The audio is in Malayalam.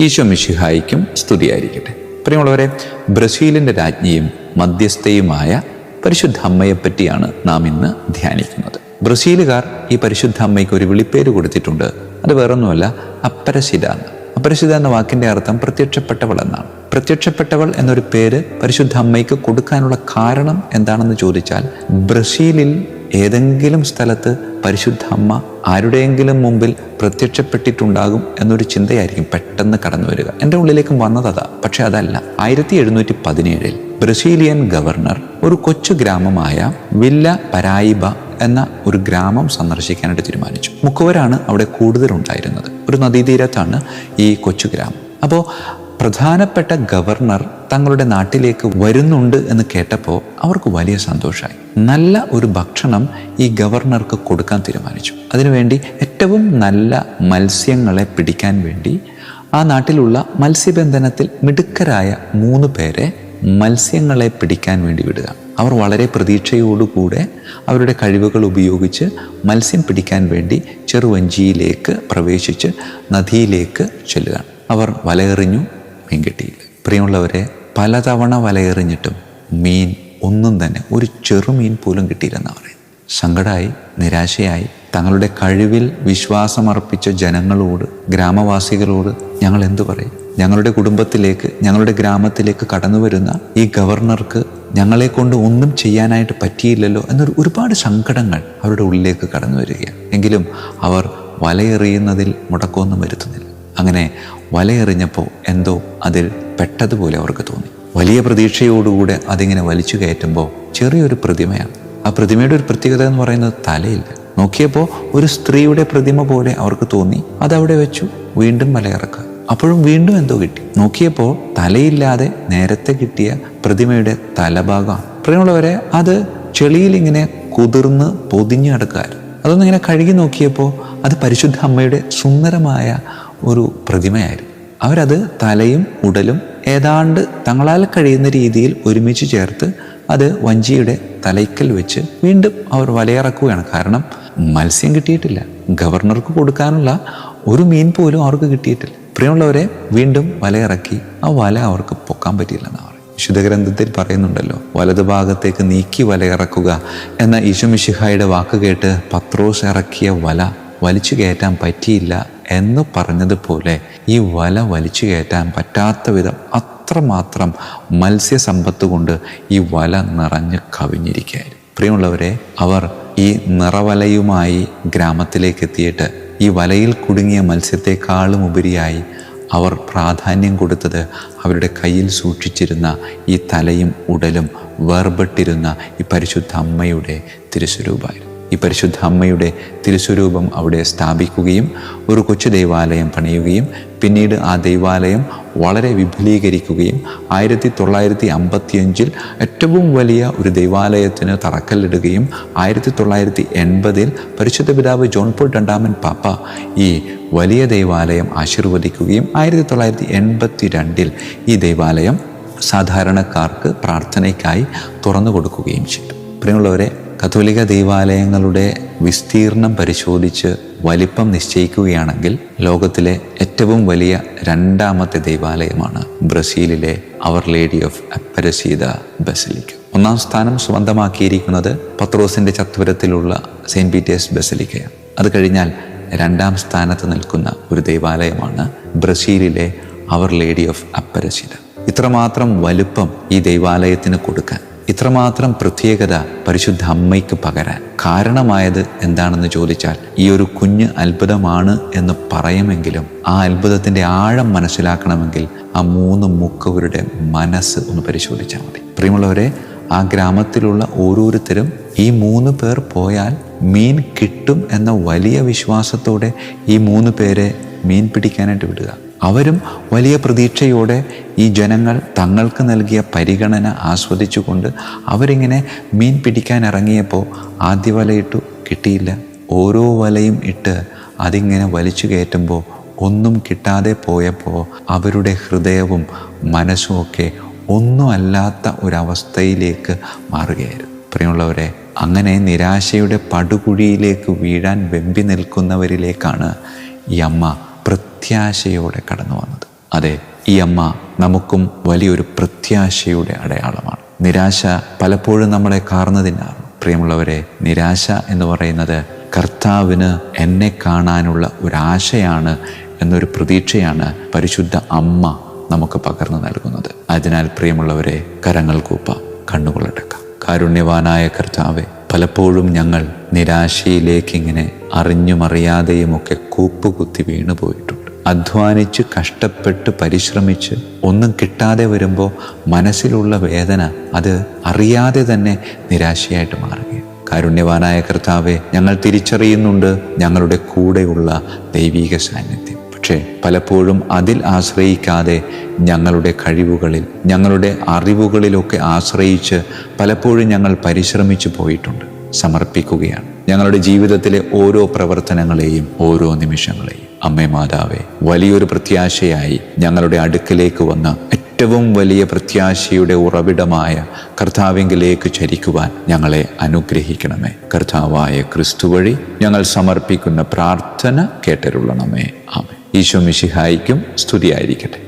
ഈശോ മിഷിഹായിക്കും സ്തുതിയായിരിക്കട്ടെ. പ്രിയമുള്ളവരെ ബ്രസീലിന്റെ രാജ്ഞിയും മധ്യസ്ഥയുമായ പരിശുദ്ധ അമ്മയെപ്പറ്റിയാണ് നാം ഇന്ന് ധ്യാനിക്കുന്നത്. ബ്രസീലുകാർ ഈ പരിശുദ്ധ അമ്മയ്ക്ക് ഒരു വിളിപ്പേര് കൊടുത്തിട്ടുണ്ട്. അത് വേറൊന്നുമല്ല അപ്പരശിത എന്ന്. എന്ന വാക്കിന്റെ അർത്ഥം പ്രത്യക്ഷപ്പെട്ടവൾ എന്നാണ് പ്രത്യക്ഷപ്പെട്ടവൾ എന്നൊരു പേര് പരിശുദ്ധ അമ്മയ്ക്ക് കൊടുക്കാനുള്ള കാരണം എന്താണെന്ന് ചോദിച്ചാൽ ബ്രസീലിൽ ഏതെങ്കിലും സ്ഥലത്ത് പരിശുദ്ധ അമ്മ ആരുടെയെങ്കിലും മുമ്പിൽ പ്രത്യക്ഷപ്പെട്ടിട്ടുണ്ടാകും എന്നൊരു ചിന്തയായിരിക്കും പെട്ടെന്ന് കടന്നു വരിക. എന്റെ ഉള്ളിലേക്കും വന്നതതാ പക്ഷെ അതല്ല. ആയിരത്തി എഴുന്നൂറ്റി പതിനേഴിൽ ബ്രസീലിയൻ ഗവർണർ ഒരു കൊച്ചു ഗ്രാമമായ വില്ല പരായിബ എന്ന ഒരു ഗ്രാമം സന്ദർശിക്കാനായിട്ട് തീരുമാനിച്ചു. മുക്കുവരാണ് അവിടെ കൂടുതലുണ്ടായിരുന്നത്. ഒരു നദീതീരത്താണ് ഈ കൊച്ചു ഗ്രാമം. അപ്പോൾ പ്രധാനപ്പെട്ട ഗവർണർ തങ്ങളുടെ നാട്ടിലേക്ക് വരുന്നുണ്ട് എന്ന് കേട്ടപ്പോൾ അവർക്ക് വലിയ സന്തോഷമായി നല്ല ഒരു ഭക്ഷണം ഈ ഗവർണർക്ക് കൊടുക്കാൻ തീരുമാനിച്ചു. അതിനുവേണ്ടി ഏറ്റവും നല്ല മത്സ്യങ്ങളെ പിടിക്കാൻ വേണ്ടി ആ നാട്ടിലുള്ള മത്സ്യബന്ധനത്തിൽ മിടുക്കരായ മൂന്ന് പേരെ മത്സ്യങ്ങളെ പിടിക്കാൻ വേണ്ടി വിടുക. അവർ വളരെ പ്രതീക്ഷയോടുകൂടെ അവരുടെ കഴിവുകൾ ഉപയോഗിച്ച് മത്സ്യം പിടിക്കാൻ വേണ്ടി ചെറുവഞ്ചിയിലേക്ക് പ്രവേശിച്ച് നദിയിലേക്ക് ചെല്ലുക. അവർ വലയെറിഞ്ഞു മീൻ കിട്ടിയില്ല പ്രിയമുള്ളവരെ പലതവണ വലയെറിഞ്ഞിട്ടും മീൻ ഒന്നും തന്നെ ഒരു ചെറുമീൻ പോലും കിട്ടിയിരുന്ന പറയും സങ്കടമായി നിരാശയായി തങ്ങളുടെ കഴിവിൽ വിശ്വാസമർപ്പിച്ച ജനങ്ങളോട് ഗ്രാമവാസികളോട് ഞങ്ങൾ എന്തു പറയും? ഞങ്ങളുടെ കുടുംബത്തിലേക്ക് ഞങ്ങളുടെ ഗ്രാമത്തിലേക്ക് കടന്നു വരുന്ന ഈ ഗവർണർക്ക് ഞങ്ങളെ കൊണ്ട് ഒന്നും ചെയ്യാനായിട്ട് പറ്റിയില്ലല്ലോ എന്നൊരു ഒരുപാട് സങ്കടങ്ങൾ അവരുടെ ഉള്ളിലേക്ക് കടന്നു വരികയാണ്. എങ്കിലും അവർ വലയെറിയുന്നതിൽ മുടക്കമൊന്നും വരുത്തുന്നില്ല. അങ്ങനെ വലയെറിഞ്ഞപ്പോൾ എന്തോ അതിൽ പെട്ടതുപോലെ അവർക്ക് തോന്നി. വലിയ പ്രതീക്ഷയോടുകൂടെ അതിങ്ങനെ വലിച്ചു കയറ്റുമ്പോൾ ചെറിയൊരു പ്രതിമയാണ്. ആ പ്രതിമയുടെ ഒരു പ്രത്യേകത എന്ന് പറയുന്നത് തലയില്ല. നോക്കിയപ്പോൾ ഒരു സ്ത്രീയുടെ പ്രതിമ പോലെ അവർക്ക് തോന്നി. അതവിടെ വെച്ചു വീണ്ടും മലയിറക്കുക. അപ്പോഴും വീണ്ടും എന്തോ കിട്ടി. നോക്കിയപ്പോൾ തലയില്ലാതെ നേരത്തെ കിട്ടിയ പ്രതിമയുടെ തലഭാഗം പ്രിയമുള്ളവരെ അത് ചെളിയിൽ ഇങ്ങനെ കുതിർന്ന് പൊതിഞ്ഞു അതൊന്നും അതൊന്നിങ്ങനെ കഴുകി നോക്കിയപ്പോൾ അത് പരിശുദ്ധ അമ്മയുടെ സുന്ദരമായ ഒരു പ്രതിമയായിരുന്നു. അവരത് തലയും ഉടലും ഏതാണ്ട് തങ്ങളാൽ കഴിയുന്ന രീതിയിൽ ഒരുമിച്ച് ചേർത്ത് അത് വഞ്ചിയുടെ തലയ്ക്കൽ വെച്ച് വീണ്ടും അവർ വലയിറക്കുകയാണ്. കാരണം മത്സ്യം കിട്ടിയിട്ടില്ല. ഗവർണർക്ക് കൊടുക്കാനുള്ള ഒരു മീൻ പോലും അവർക്ക് കിട്ടിയിട്ടില്ല. പ്രിയമുള്ളവരെ വീണ്ടും വലയിറക്കി ആ വല അവർക്ക് പൊക്കാൻ പറ്റിയില്ലെന്നാണ് വിശുദ്ധ ഗ്രന്ഥത്തിൽ പറയുന്നുണ്ടല്ലോ വലതുഭാഗത്തേക്ക് നീക്കി വലയിറക്കുക എന്ന ഈശുമിഷിഹായുടെ വാക്ക് കേട്ട് പത്രോസ് ഇറക്കിയ വല വലിച്ചു കയറ്റാൻ പറ്റിയില്ല എന്ന് പറഞ്ഞതുപോലെ ഈ വല വലിച്ചു കയറ്റാൻ പറ്റാത്ത വിധം അത്രമാത്രം മത്സ്യസമ്പത്ത് കൊണ്ട് ഈ വല നിറഞ്ഞ് കവിഞ്ഞിരിക്കുകയായിരുന്നു. പ്രിയമുള്ളവരെ അവർ ഈ നിറവലയുമായി ഗ്രാമത്തിലേക്ക് എത്തിയിട്ട് ഈ വലയിൽ കുടുങ്ങിയ മത്സ്യത്തെക്കാളും ഉപരിയായി അവർ പ്രാധാന്യം കൊടുത്തത് അവരുടെ കയ്യിൽ സൂക്ഷിച്ചിരുന്ന ഈ തലയും ഉടലും വേർപെട്ടിരുന്ന ഈ പരിശുദ്ധ അമ്മയുടെ തിരുസ്വരൂപമായിരുന്നു. ഈ പരിശുദ്ധ അമ്മയുടെ തിരുസ്വരൂപം അവിടെ സ്ഥാപിക്കുകയും ഒരു കൊച്ചു ദൈവാലയം പണിയുകയും പിന്നീട് ആ ദൈവാലയം വളരെ വിപുലീകരിക്കുകയും ആയിരത്തി തൊള്ളായിരത്തി അമ്പത്തിയഞ്ചിൽ ഏറ്റവും വലിയ ഒരു ദൈവാലയത്തിന് തറക്കല്ലിടുകയും ആയിരത്തി തൊള്ളായിരത്തി എൺപതിൽ പരിശുദ്ധ പിതാവ് ജോൺ പോൾ രണ്ടാമൻ പാപ്പ ഈ വലിയ ദൈവാലയം ആശീർവദിക്കുകയും ആയിരത്തി തൊള്ളായിരത്തി എൺപത്തി രണ്ടിൽ ഈ ദൈവാലയം സാധാരണക്കാർക്ക് പ്രാർത്ഥനയ്ക്കായി തുറന്നു കൊടുക്കുകയും ചെയ്തു. പ്രിയമുള്ളവരെ കത്തോലിക്ക ദൈവാലയങ്ങളുടെ വിസ്തീർണം പരിശോധിച്ച് വലിപ്പം നിശ്ചയിക്കുകയാണെങ്കിൽ ലോകത്തിലെ ഏറ്റവും വലിയ രണ്ടാമത്തെ ദൈവാലയമാണ് ബ്രസീലിലെ our lady of Aparecida basilica ഒന്നാം സ്ഥാനം സ്വന്തമാക്കിയിരിക്കുന്നത് പത്രോസിന്റെ ചത്വരത്തിലുള്ള സെയിന്റ് പീറ്റേഴ്സ് ബസലിക്കയാണ് അത് കഴിഞ്ഞാൽ രണ്ടാം സ്ഥാനത്ത് നിൽക്കുന്ന ഒരു ദൈവാലയമാണ് ബ്രസീലിലെ അവർ ലേഡി ഓഫ് അപ്പരസീത ഇത്രമാത്രം വലുപ്പം ഈ ദൈവാലയത്തിന് കൊടുക്കാൻ ഇത്രമാത്രം പ്രത്യേകത പരിശുദ്ധ അമ്മയ്ക്ക് പകരാൻ കാരണമായത് എന്താണെന്ന് ചോദിച്ചാൽ ഈ ഒരു കുഞ്ഞ് അത്ഭുതമാണ് എന്ന് പറയുമെങ്കിലും ആ അത്ഭുതത്തിന്റെ ആഴം മനസ്സിലാക്കണമെങ്കിൽ ആ മൂന്ന് മുക്കവരുടെ മനസ്സ് ഒന്ന് പരിശോധിച്ചാൽ മതി. പ്രിയമുള്ളവരെ ആ ഗ്രാമത്തിലുള്ള ഓരോരുത്തരും ഈ മൂന്ന് പേർ പോയാൽ മീൻ കിട്ടും എന്ന വലിയ വിശ്വാസത്തോടെ ഈ മൂന്ന് പേരെ മീൻ പിടിക്കാനായിട്ട് വിടുക. അവരും വലിയ പ്രതീക്ഷയോടെ ഈ ജനങ്ങൾ തങ്ങൾക്ക് നൽകിയ പരിഗണന ആസ്വദിച്ചുകൊണ്ട് അവരിങ്ങനെ മീൻ പിടിക്കാൻ ഇറങ്ങിയപ്പോൾ ആദ്യ വലയിട്ടു കിട്ടിയില്ല. ഓരോ വലയും ഇട്ട് അതിങ്ങനെ വലിച്ചു കയറ്റുമ്പോൾ ഒന്നും കിട്ടാതെ പോയപ്പോൾ അവരുടെ ഹൃദയവും മനസ്സും ഒക്കെ ഒന്നുമല്ലാത്ത ഒരവസ്ഥയിലേക്ക് മാറുകയായിരുന്നു. പ്രിയമുള്ളവരെ അങ്ങനെ നിരാശയുടെ പടുകുഴിയിലേക്ക് വീഴാൻ വെമ്പി നിൽക്കുന്നവരിലേക്കാണ് ഈ അമ്മ പ്രത്യാശയോടെ കടന്നു വന്നത്. അതെ ഈ അമ്മ നമുക്കും വലിയൊരു പ്രത്യാശയുടെ അടയാളമാണ്. നിരാശ പലപ്പോഴും നമ്മളെ കാർന്നതിനാണ്. പ്രിയമുള്ളവരെ നിരാശ എന്ന് പറയുന്നത് കർത്താവിന് എന്നെ കാണാനുള്ള ഒരാശയാണ് എന്നൊരു പ്രതീക്ഷയാണ് പരിശുദ്ധ അമ്മ നമുക്ക് പകർന്നു നൽകുന്നത്. അതിനാൽ പ്രിയമുള്ളവരെ കരങ്ങൾ കൂപ്പ കണ്ണുകളടക്കാം കാരുണ്യവാനായ കർത്താവെ പലപ്പോഴും ഞങ്ങൾ നിരാശയിലേക്ക് ഇങ്ങനെ അറിഞ്ഞും അറിയാതെയുമൊക്കെ കൂപ്പുകുത്തി വീണു പോയിട്ടുണ്ട് അധ്വാനിച്ച് കഷ്ടപ്പെട്ട് പരിശ്രമിച്ച് ഒന്നും കിട്ടാതെ വരുമ്പോൾ മനസ്സിലുള്ള വേദന അത് അറിയാതെ തന്നെ നിരാശയായിട്ട് മാറുകയാണ്. കാരുണ്യവാനായ കർത്താവെ ഞങ്ങൾ തിരിച്ചറിയുന്നുണ്ട് ഞങ്ങളുടെ കൂടെയുള്ള ദൈവീക സാന്നിധ്യം. പക്ഷേ പലപ്പോഴും അതിൽ ആശ്രയിക്കാതെ ഞങ്ങളുടെ കഴിവുകളിൽ ഞങ്ങളുടെ അറിവുകളിലൊക്കെ ആശ്രയിച്ച് പലപ്പോഴും ഞങ്ങൾ പരിശ്രമിച്ചു പോയിട്ടുണ്ട്. സമർപ്പിക്കുകയാണ്. ഞങ്ങളുടെ ജീവിതത്തിലെ ഓരോ പ്രവർത്തനങ്ങളെയും ഓരോ നിമിഷങ്ങളെയും. അമ്മേ മാതാവേ വലിയൊരു പ്രത്യാശയായി ഞങ്ങളുടെ അടുക്കിലേക്ക് വന്ന ഏറ്റവും വലിയ പ്രത്യാശയുടെ ഉറവിടമായ കർത്താവിങ്കിലേക്ക് ചരിക്കുവാൻ ഞങ്ങളെ അനുഗ്രഹിക്കണമേ. കർത്താവായ ക്രിസ്തു വഴി ഞങ്ങൾ സമർപ്പിക്കുന്ന പ്രാർത്ഥന കേട്ടരുള്ളണമേ ആമേ ഈശോ മിഷിഹായിക്കും സ്തുതിയായിരിക്കട്ടെ.